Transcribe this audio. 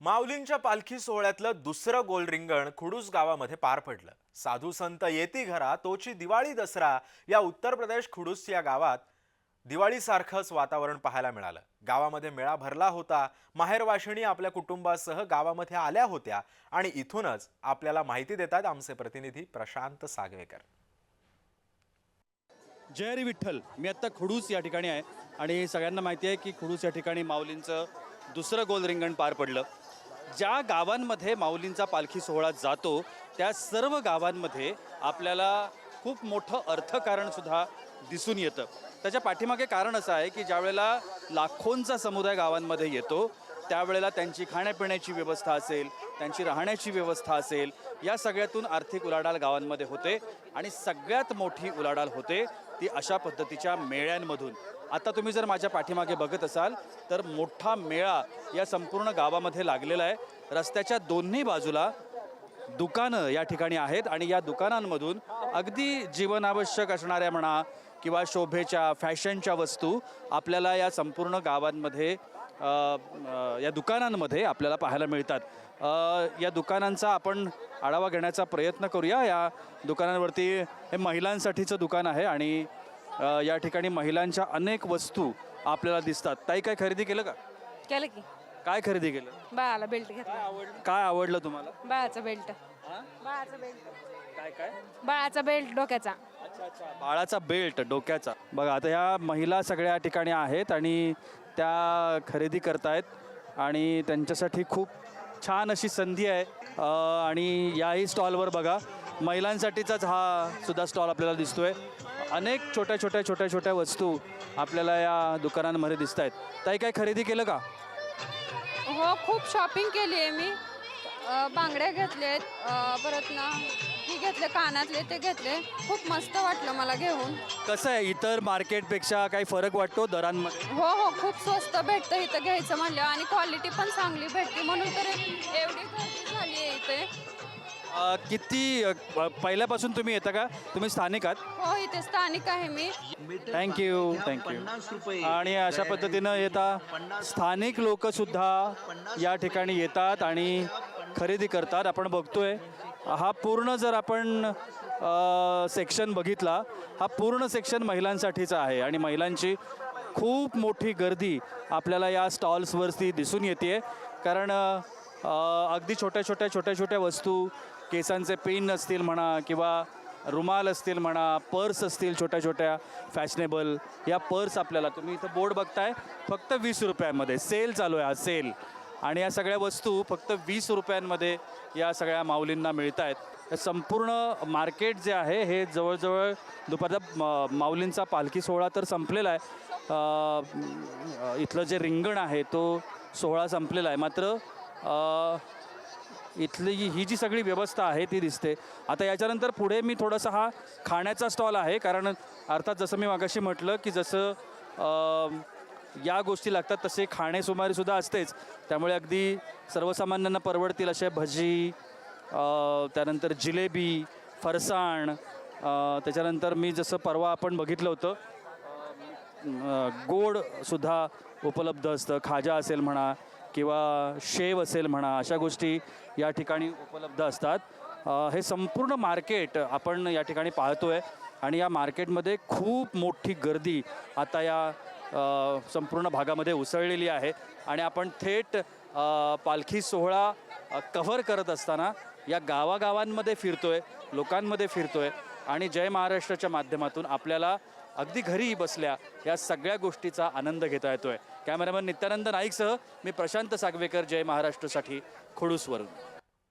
माऊलींच्या पालखी सोहळ्यातलं दुसरं गोल रिंगण खुडूस गावामध्ये पार पडलं. साधू संत येती घरा तोची दिवाळी दसरा या उत्तर प्रदेश खुडूस या गावात दिवाळीसारखंच वातावरण पाहायला मिळालं. गावामध्ये मेळा भरला होता माहेरवाशिणी आपल्या कुटुंबासह गावामध्ये आल्या होत्या आणि इथूनच आपल्याला माहिती देतात आमचे प्रतिनिधी प्रशांत सागवेकर. जय हरी विठ्ठल. मी आत्ता खुडूस या ठिकाणी आहे आणि सगळ्यांना माहिती आहे की खुडूस या ठिकाणी माऊलींचं दुसरं गोल रिंगण पार पडलं. ज्या गावांमध्ये माऊलींचा पालखी सोहळा जातो त्या सर्व गावांमध्ये आपल्याला खूप मोठं अर्थकारणसुद्धा दिसून येतं. त्याच्या पाठीमागे कारण असं आहे की ज्यावेळेला लाखोंचा समुदाय गावांमध्ये येतो त्यावेळेला त्यांची खाण्यापिण्याची व्यवस्था असेल त्यांची राहण्याची व्यवस्था असेल या सगळ्यातून आर्थिक उलाढाल गावांमध्ये होते आणि सगळ्यात मोठी उलाढाल होते ती अशा पद्धतीच्या मेळ्यांमधून. आता तुम्ही जर माझ्या पाठीमागे बघत असाल तर मोठा मेळा या संपूर्ण गावामध्ये लागलेला आहे. रस्त्याच्या दोन्ही बाजूला दुकानं या ठिकाणी आहेत आणि या दुकानांमधून अगदी जीवनावश्यक असणाऱ्या म्हणा किंवा शोभेच्या फॅशनच्या वस्तू आपल्याला या संपूर्ण गावांमध्ये या दुकानांमध्ये आपल्याला पाहायला मिळतात. या दुकानांचा आपण आढावा घेण्याचा प्रयत्न करूया. या दुकानांवरती हे महिलांसाठीचं दुकान आहे आणि या ठिकाणी महिलांच्या अनेक वस्तू आपल्याला दिसतात. ताई काय खरेदी केलं का? केलं की. काय खरेदी केलं? बाळाला बेल्ट घेतला. काय आवडलं तुम्हाला? बाळाचा बेल्ट बाळाचा बेल्ट काय काय? बाळाचा बेल्ट डोक्याचा. बाळाचा बेल्ट डोक्याचा. बघा आता ह्या महिला सगळ्या ठिकाणी आहेत आणि त्या खरेदी करतायत आणि त्यांच्यासाठी खूप छान अशी संधी आहे. अं, आणि याही स्टॉलवर बघा महिलांसाठीचाच हा सुद्धा स्टॉल आपल्याला दिसतोय. अनेक छोट्या छोट्या छोट्या छोट्या वस्तू आपल्याला या दुकानांमध्ये दिसत आहेत ताई काय खरेदी केलं का? हो खूप शॉपिंग केली आहे मी. अ, बांगड्या घेतलेत अ, परत ना ही घेतले कानातले ते घेतले. खूप मस्त वाटलं मला घेऊन. कसं आहे इतर मार्केटपेक्षा काही फरक वाटतो दरांमध्ये? हो हो खूप स्वस्त भेटतं इथं घ्यायचं म्हणलं आणि क्वालिटी पण चांगली भेटते. म्हणून तर एवढी गर्दी झाली अं, किती अं, प- पहिल्यापासून तुम्ही येता का? तुम्ही स्थानिक आहात? हो इथे स्थानिक आहे मी. थँक्यू थँक्यू आणि अशा पद्धतीनं येता स्थानिक लोक सुद्धा या ठिकाणी येतात आणि खरेदी करतात. आपण बघतोय हा पूर्ण जर आपण सेक्शन बघितला हा पूर्ण सेक्शन महिलांसाठीचा आहे आणि महिलांची खूप मोठी गर्दी आपल्याला या स्टॉल्सवरती दिसून येते कारण अ, अगदी छोट्या छोट्या छोट्या छोट्या वस्तू केसांचे पेन असतील म्हणा किंवा रुमाल असतील म्हणा पर्स असतील छोट्या छोट्या फॅशनेबल या पर्स आपल्याला तुम्ही इथं बोर्ड बघताय फक्त वीस रुपयांमध्ये. सेल चालू आहे हा सेल. आणि या सगळ्या वस्तू फक्त वीस रुपयांमध्ये या सगळ्या माऊलींना मिळत आहेत संपूर्ण मार्केट जे आहे हे जवळजवळ दुपारचा म- माऊलींचा पालखी सोहळा तर संपलेला आहे. इथलं जे रिंगण आहे तो सोहळा संपलेला आहे. मात्र इथली ही जी सगळी व्यवस्था आहे ती दिसते. आता याच्यानंतर पुढे मी थोडासा हा खाण्याचा स्टॉल आहे कारण अर्थात जसं मी मागाशी म्हटलं की जसं या गोष्टी लागतात तसे खाणे सुमारीसुद्धा असतेच. त्यामुळे अगदी सर्वसामान्यांना परवडतील असे भजी त्यानंतर जिलेबी फरसाण त्याच्यानंतर मी जसं परवा आपण बघितलं होतं गोडसुद्धा उपलब्ध असतं. खाजा असेल म्हणा किंवा शेव असेल म्हणा अशा गोष्टी या ठिकाणी उपलब्ध असतात. हे संपूर्ण मार्केट आपण या ठिकाणी पाहतोय आणि या मार्केटमध्ये खूप मोठी गर्दी आता या संपूर्ण भागामध्ये उसळलेली आहे. आणि आपण थेट पालखी सोहळा कव्हर करत असताना या गावागावांमध्ये फिरतो आहे लोकांमध्ये फिरतो आहे आणि जय महाराष्ट्राच्या माध्यमातून आपल्याला अगदी घरीही बसल्या या सगळ्या गोष्टीचा आनंद घेता येतोय. कॅमेरामॅन नित्यानंद नाईकसह मी प्रशांत सागवेकर जय महाराष्ट्रसाठी खोडूसवरून